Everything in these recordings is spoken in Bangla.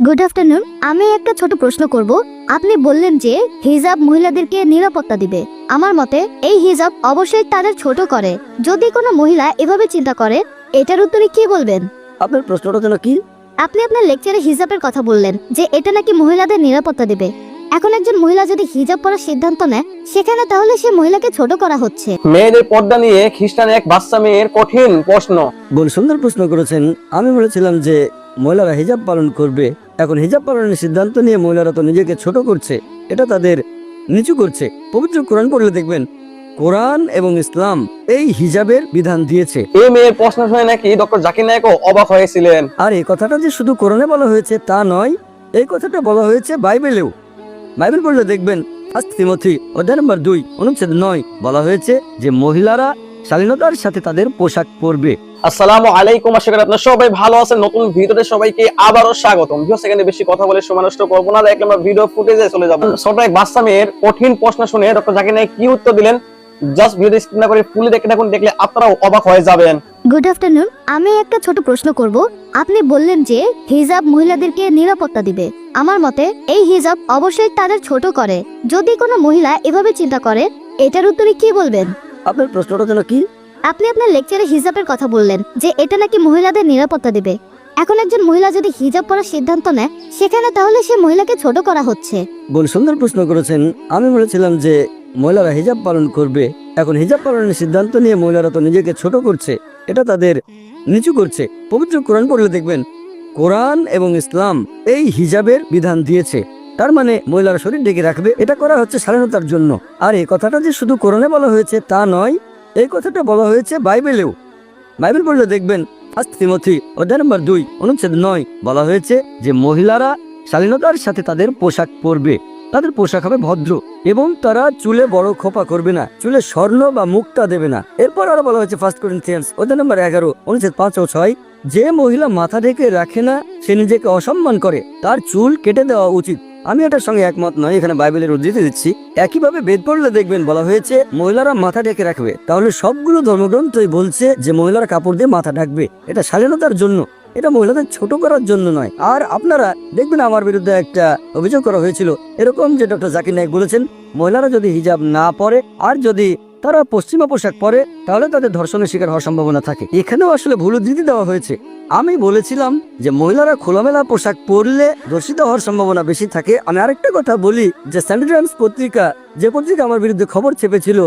গুড আফটারনুন আমি একটা ছোট প্রশ্ন করব। আপনি বললেন যে হিজাব মহিলাদেরকে নিরাপত্তা দিবে। আমার মতে এই হিজাব অবশ্যই তাদের ছোট করে। যদি কোনো মহিলা এভাবে চিন্তা করে এটার উত্তরে কি বলবেন? আপনার প্রশ্নটা যেন কি? আপনি আপনার লেকচারে হিজাবের কথা বললেন যে এটা নাকি মহিলাদের নিরাপত্তা দিবে। এখন একজন মহিলা যদি হিজাব পরার সিদ্ধান্ত নেয় সেখানে তাহলে সে মহিলাকে ছোট করা হচ্ছে। মেয়েদের পর্দা নিয়ে খ্রিস্টান এক বাচ্চা মেয়ের কঠিন প্রশ্ন। বোন সুন্দর প্রশ্ন করেছেন। আমি বলেছিলাম যে মহিলারা হিজাব পালন করবে। এখন হিজাব পালনের সিদ্ধান্ত নিয়ে মহিলারা তো নিজেকে ছোট করছে এটা তাদের নিচু করছে। পবিত্র কোরআন পড়লে দেখবেন কোরআন এবং ইসলাম এই হিজাবের বিধান দিয়েছে। এই মেয়ের প্রশ্ন শুনে নাকি ডক্টর জাকির নায়কও অবাক হয়েছিলেন। আর এই কথাটা যে শুধু কোরআনে বলা হয়েছে তা নয় এই কথাটা বলা হয়েছে বাইবেলেও। বাইবেল পড়লে দেখবেন তিমথি অধ্যায় নম্বর দুই অনুচ্ছেদ নয় বলা হয়েছে যে মহিলারা শালীনতার সাথে তাদের পোশাক পরবে। আসসালামু আলাইকুম আশা করি আপনারা সবাই ভালো আছেন। নতুন ভিডিওতে সবাইকে আবারও স্বাগতম। ভিডিও সেকেন্ডে বেশি কথা বলে সময় নষ্ট করব না। দেখলে আমরা ভিডিও ফুটেজে চলে যাব। ছোট এক বাচ্চা মেয়ের কঠিন প্রশ্ন শুনে ডক্টর জাকির নায়ক কি উত্তর দিলেন? জাস্ট ভিডিও স্ক্রিন না করে ফুলে দেখে থাকুন দেখলে আপনারাও অবাক হয়ে যাবেন। গুড আফটারনুন আমি একটা ছোট প্রশ্ন করব। আপনি বললেন যে হিজাব মহিলাদেরকে নিরাপত্তা দিবে। আমার মতে এই হিজাব অবশ্যই তাদের ছোট করে। যদি কোনো মহিলা এভাবে চিন্তা করে এটার উত্তরে কি বলবেন? আপনার প্রশ্নটা যেন কি? আপনি আপনার লেকচারে হিজাবের কথা বললেন যে এটা নাকি মহিলাদের নিরাপত্তা দিবে। এখন একজন মহিলা যদি হিজাব পরার সিদ্ধান্ত নেয় সেখানে তাহলে সে মহিলাকে ছোট করা হচ্ছে। বোন সুন্দর প্রশ্ন করেছেন। আমি বলেছিলাম যে মহিলারা হিজাব পালন করবে। এখন হিজাব পালনের সিদ্ধান্ত নিয়ে মহিলারা তো নিজেকে ছোট করছে। এটা তাদের নিচু করছে। পবিত্র কোরআন পড়লে দেখবেন কোরআন এবং ইসলাম এই হিজাবের বিধান দিয়েছে। তার মানে মহিলারা শরীর ডেকে রাখবে। এটা করা হচ্ছে স্বাধীনতার জন্য। আর এই কথাটা যে শুধু কোরআনে বলা হয়েছে তা নয়, এই কথাটা বলা হয়েছে বাইবেলেও। বাইবেল পড়লে দেখবেন ফার্স্ট তিমথি অধ্যায় নম্বর দুই, অনুচ্ছেদ নয়, বলা হয়েছে যে মহিলারা শালীনতার সাথে তাদের পোশাক পরবে। তাদের পোশাক হবে ভদ্র এবং তারা চুলে বড় খোপা করবে না, চুলে স্বর্ণ বা মুক্তা দেবে না। এরপর আরও বলা হয়েছে ফার্স্ট করিন্থিয়ান্স অধ্যায় নম্বর এগারো, অনুচ্ছেদ পাঁচ ও ছয়, যে মহিলা মাথা ঢেকে রাখে না, সে নিজেকে অসম্মান করে। তার চুল কেটে দেওয়া উচিত। আমি এটার সঙ্গে একমত নয়, এখানে বাইবেলের উদ্ধৃতি দিচ্ছি। একইভাবে বেদ পড়লে দেখবেন বলা হয়েছে, মহিলারা মাথা ঢেকে রাখবে। তাহলে সবগুলো ধর্মগ্রন্থই বলছে যে মহিলারা কাপড় দিয়ে মাথা ঢাকবে। এটা স্বাধীনতার জন্য, এটা মহিলাদের ছোট করার জন্য নয়। আর আপনারা দেখবেন আমার বিরুদ্ধে একটা অভিযোগ করা হয়েছিল, এরকম যে ডক্টর জাকির নায়ক বলেছেন, মহিলারা যদি হিজাব না পরে, আর যদি তারা পশ্চিমা পোশাক পরে, তাহলে তাদের ধর্ষণের শিকার হওয়ার সম্ভাবনা থাকে। এখানেও আসলে ভুল উদ্ধৃতি দেওয়া হয়েছে। আমি বলেছিলাম যে মহিলারা খোলামেলা পোশাক পরলে ধর্ষিত হওয়ার সম্ভাবনা বেশি থাকে। আমি আরেকটা কথা বলি যে টাইমস পত্রিকা, যে পত্রিকা আমার বিরুদ্ধে খবর চেপেছিল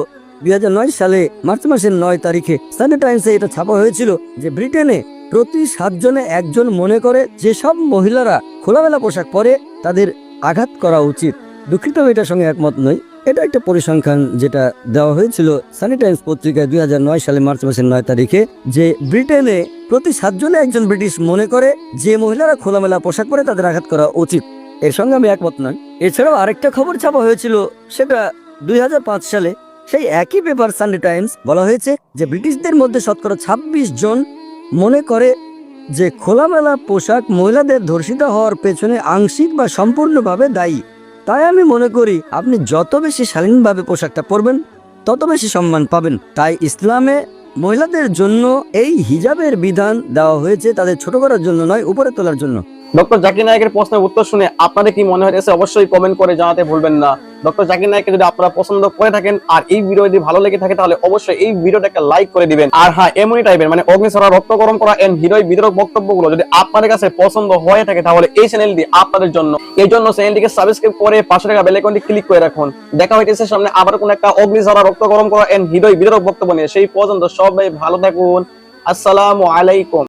দুই সালে, মার্চ মাসের নয় তারিখে স্যান্ডার্ড টাইমসে এটা ছাপা হয়েছিল যে ব্রিটেনে প্রতি সাতজনে একজন মনে করে যেসব মহিলারা খোলামেলা পোশাক পরে তাদের আঘাত করা উচিত। দুঃখিত এটার সঙ্গে একমত নই। এটা একটা পরিসংখ্যান যেটা দেওয়া হয়েছিল সানি টাইমস পত্রিকায় দুই হাজার নয় সালে মার্চ মাসের নয় তারিখে, যে ব্রিটেনে প্রতি সাতজনে একজন ব্রিটিশ মনে করে যে মহিলারা খোলামেলা পোশাক পরে তাদের আঘাত করা উচিত। এর সঙ্গে আমি একমত নয় এছাড়াও আরেকটা খবর ছাপা হয়েছিল, সেটা দুই হাজার পাঁচ সালে সেই একই পেপার সানডে টাইমস বলা হয়েছে যে ব্রিটিশদের মধ্যে শতকরা ২৬ জন মনে করে যে খোলামেলা পোশাক মহিলাদের ধর্ষিত হওয়ার পেছনে আংশিক বা সম্পূর্ণভাবে দায়ী। তাই আমি মনে করি আপনি যত বেশি শালীনভাবে পোশাকটা পরবেন, তত বেশি সম্মান পাবেন। তাই ইসলামে মহিলাদের জন্য এই হিজাবের বিধান দেওয়া হয়েছে তাদের ছোট করার জন্য নয়, উপরে তোলার জন্য। ডক্টর জাকির নায়কের প্রশ্নের উত্তর শুনে আপনাদের কি মনে হয়েছে অবশ্যই কমেন্ট করে জানাতে ভুলবেন না। ডক্টর জাকির নায়ককে যদি আপনারা পছন্দ করে থাকেন আর এই ভিডিও যদি ভালো লেগে থাকে তাহলে অবশ্যই এই ভিডিওটা একটা লাইক করে দিবেন। আর হ্যাঁ এমনই টাইপের মানে অগ্নিছড়া রক্ত গরম করা এন্ড হিরোই বিতরক বক্তব্যগুলো যদি আপনাদের কাছে পছন্দ হয়ে থাকে তাহলে এই চ্যানেলটি আপনাদের জন্য। এই জন্য চ্যানেলটিকে সাবস্ক্রাইব করে পাশে থাকা বেল আইকনটি ক্লিক করে রাখুন। দেখা হইতেছে সামনে আবার কোন একটা অগ্নিছড়া রক্ত গরম করা এন্ড হিরোই বিতরক বক্তব্য নিয়ে। সেই পর্যন্ত সবাই ভালো থাকুন। আসসালামু আলাইকুম।